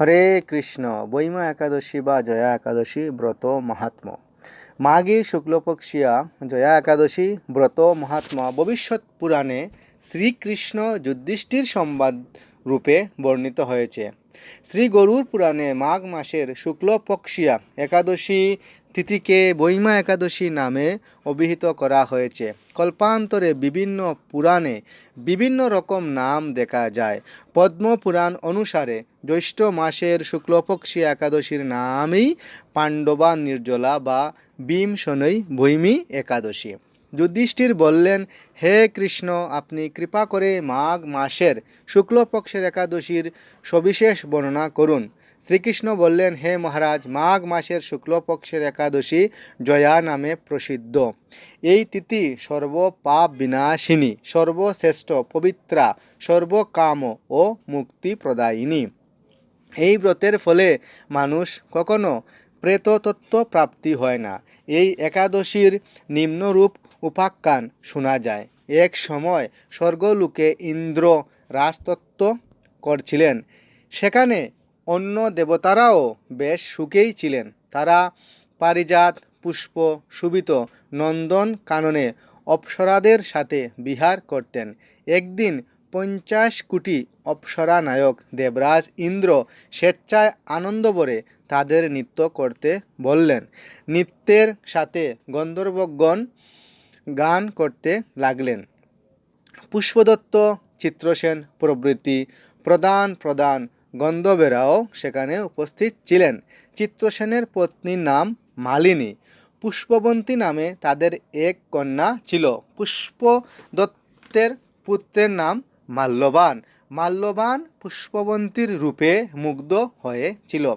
হরে কৃষ্ণ, বৈমা একাদশী বা জয়া একাদশী ব্রত মাহাত্ম মাঘী শুক্লপক্ষিয়া, জয়া একাদশী ব্রত মহাত্মা ভবিষ্যৎ পুরাণে শ্রীকৃষ্ণ যুদ্ধিষ্ঠির সংবাদ রূপে বর্ণিত হয়েছে। শ্রী গরুর পুরাণে মাঘ মাসের শুক্লপক্ষিয়া একাদশী তিথিকে বৈমা একাদশী নামে অভিহিত করা হয়েছে। কল্পান্তরে বিভিন্ন পুরাণে বিভিন্ন রকম নাম দেখা যায়। পদ্ম পুরাণ অনুসারে জ্যৈষ্ঠ মাসের শুক্লপক্ষী একাদশীর নামই পাণ্ডবা নির্জলা বা ভীম শনৈ ভৈমী একাদশী। যুধিষ্ঠির বললেন, হে কৃষ্ণ, আপনি কৃপা করে মাঘ মাসের শুক্লপক্ষের একাদশীর সবিশেষ বর্ণনা করুন। শ্রীকৃষ্ণ বললেন, হে মহারাজ, মাঘ মাসের শুক্লপক্ষের একাদশী জয়া নামে প্রসিদ্ধ। এই তিথি সর্বপাপ বিনাশিনী সর্বশ্রেষ্ঠ পবিত্রা, সর্বকাম ও মুক্তি প্রদায়িনী এই ব্রতের ফলে মানুষ কখনো প্রেততত্ত্ব প্রাপ্তি হয় না। এই একাদশীর নিম্নরূপ উপাখ্যান শোনা যায়। এক সময় স্বর্গলোকে ইন্দ্র রাজতত্ত্ব করছিলেন। সেখানে অন্য দেবতারাও বেশ সুখেই ছিলেন। তারা পারিজাত, পুষ্প, সুবিত, নন্দন, কাননে, অপ্সরাদের সাথে বিহার করতেন। একদিন পঞ্চাশ কোটি অপ্সরা নায়ক দেবরাজ ইন্দ্র স্বেচ্ছায় আনন্দভরে তাদের নৃত্য করতে বললেন। নৃত্যের সাথে গন্ধর্বগণ গান করতে লাগলেন। পুষ্পদত্ত, চিত্রসেন প্রভৃতি প্রধান প্রধান গন্ধর্বেরাও সেখানে উপস্থিত ছিলেন। চিত্রসেনের পত্নীর নাম মালিনী। পুষ্পবন্তী নামে তাদের এক কন্যা ছিল। পুষ্প দত্তের পুত্রের নাম মাল্যবান। মাল্যবান পুষ্পবন্তীর রূপে মুগ্ধ হয়েছিল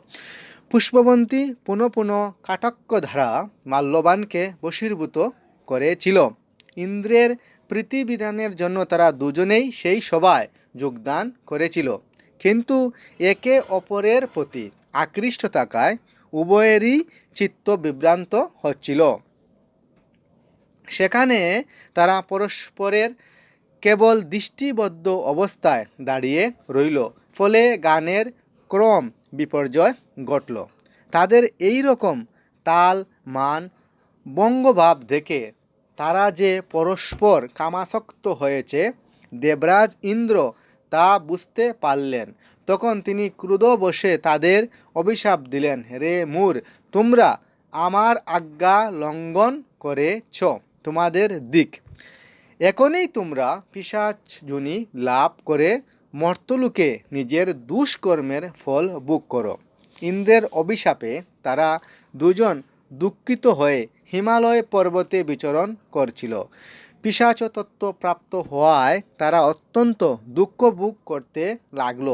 পুষ্পবন্তী পুনঃ পুনঃ কাটাক্ষ ধারা মাল্যবানকে বশীভূত করেছিল। ইন্দ্রের প্রীতিবিধানের জন্য তারা দুজনেই সেই সভায় যোগদান করেছিল। কিন্তু একে অপরের প্রতি আকৃষ্ট থাকায় উভয়েরই চিত্ত বিভ্রান্ত হচ্ছিল। সেখানে তারা পরস্পরের কেবল দৃষ্টিবদ্ধ অবস্থায় দাঁড়িয়ে রইল, ফলে গানের ক্রম বিপর্যয় ঘটল। তাদের এই রকম তাল, মান, বঙ্গভাব দেখে তারা যে পরস্পর কামাসক্ত হয়েছে, দেবরাজ ইন্দ্র তা বুঝতে পারলেন। তখন তিনি ক্রুধ বসে তাদের অভিশাপ দিলেন, রে মূর, তোমরা আমার আজ্ঞা লঙ্ঘন করেছ। তোমাদের দিক। এখনই তোমরা পিসাচজনী লাভ করে মর্তলুকে নিজের দুষ্কর্মের ফল বুক করো। ইন্দ্রের অভিশাপে তারা দুজন দুঃখিত হয়ে হিমালয় পর্বতে বিচরণ করছিল। পিসাচ তত্ত্ব প্রাপ্ত হওয়ায় তারা অত্যন্ত দুঃখ ভোগ করতে লাগল।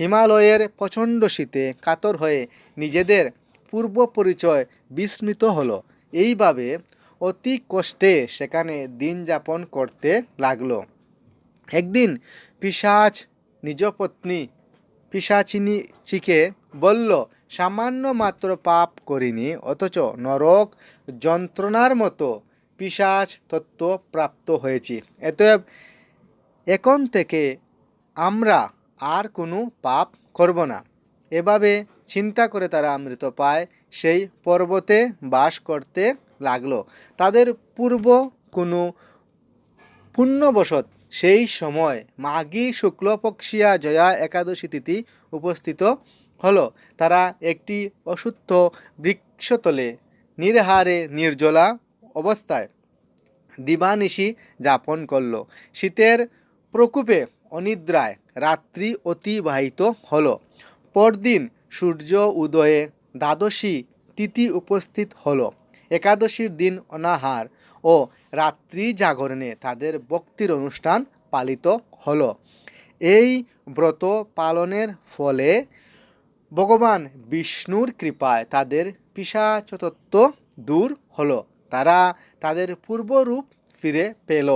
হিমালয়ের প্রচণ্ড শীতে কাতর হয়ে নিজেদের পূর্ব পরিচয় বিস্মৃত হলো। এইভাবে অতি কষ্টে সেখানে দিন যাপন করতে লাগল। একদিন পিসাচ নিজ পত্নী পিসাচিনী চিকে বলল, সামান্য মাত্র পাপ করিনি, অথচ নরক যন্ত্রণার মতো পিসাচ তত্ত্ব প্রাপ্ত হয়েছি। এতএব এখন থেকে আমরা আর কোনো পাপ করব না। এভাবে চিন্তা করে তারা মৃত পায়, সেই পর্বতে বাস করতে লাগল। তাদের পূর্ব কোনো পুণ্যবশত সেই সময় মাঘী শুক্লপক্ষিয়া জয়া একাদশী তিথি উপস্থিত হলো। তারা একটি অশুদ্ধ বৃক্ষতলে নির্হারে নির্জলা অবস্থায় দিবানিশি যাপন করল। শীতের প্রকোপে অনিদ্রায় রাত্রি অতিবাহিত হলো। পরদিন সূর্য উদয়ে দ্বাদশী তিথি উপস্থিত হলো। একাদশীর দিন অনাহার ও রাত্রি জাগরণে তাদের ভক্তির অনুষ্ঠান পালিত হলো। এই ব্রত পালনের ফলে ভগবান বিষ্ণুর কৃপায় তাদের পিসাচতত্ত্ব দূর হলো। তারা তাদের পূর্বরূপ ফিরে পেল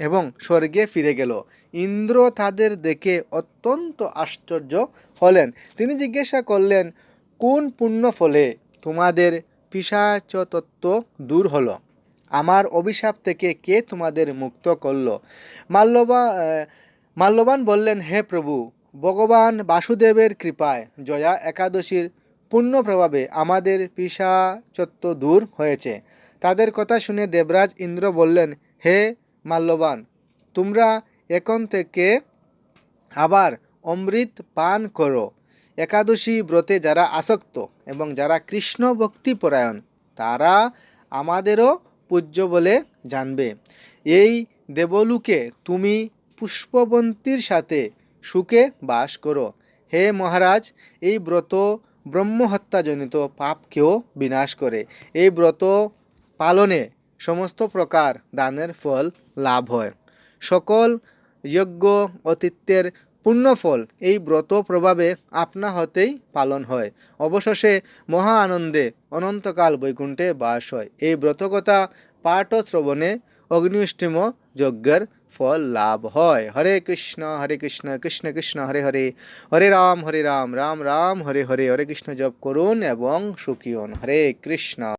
এবং স্বর্গে ফিরে গেল। ইন্দ্র তাদের দেখে অত্যন্ত আশ্চর্য হলেন। তিনি জিজ্ঞাসা করলেন, কোন পুণ্য ফলে তোমাদের পিসাচতত্ত্ব দূর হলো? আমার অভিশাপ থেকে কে তোমাদের মুক্ত করল? মাল্যবা মাল্যবান বললেন, হে প্রভু, ভগবান বাসুদেবের কৃপায় জয়া একাদশীর পূর্ণ প্রভাবে আমাদের পিসাচত্ব দূর হয়েছে। তাদের কথা শুনে দেবরাজ ইন্দ্র বললেন, হে মাল্যবান, তোমরা এখন থেকে আবার অমৃত পান করো। একাদশী ব্রতে যারা আসক্ত এবং যারা কৃষ্ণ ভক্তিপরায়ণ তারা আমাদেরও পূজ্য বলে জানবে। এই দেবলুকে তুমি পুষ্পবন্তীর সাথে সুখে বাস করো। হে মহারাজ, এই ব্রত ব্রহ্মহত্যাজনিত পাপকেও বিনাশ করে। এই ব্রত পালনে সমস্ত প্রকার দানের ফল লাভ হয়। সকল যজ্ঞ অতীত্যের পুণ্যফল এই ব্রত প্রভাবে আপনা হতেই পালন হয়। অবশেষে মহা আনন্দে অনন্তকাল বৈকুণ্ঠে বাস হয়। এই ব্রতকথা পাঠ শ্রবণে অগ্নিষ্টিম যজ্ঞের ফল লাভ হয়। হরে কৃষ্ণ হরে কৃষ্ণ কৃষ্ণ কৃষ্ণ, হরে হরে। হরে রাম হরে রাম রাম রাম, হরে হরে। হরে কৃষ্ণ জপ করুন এবং সুখী হন। হরে কৃষ্ণ।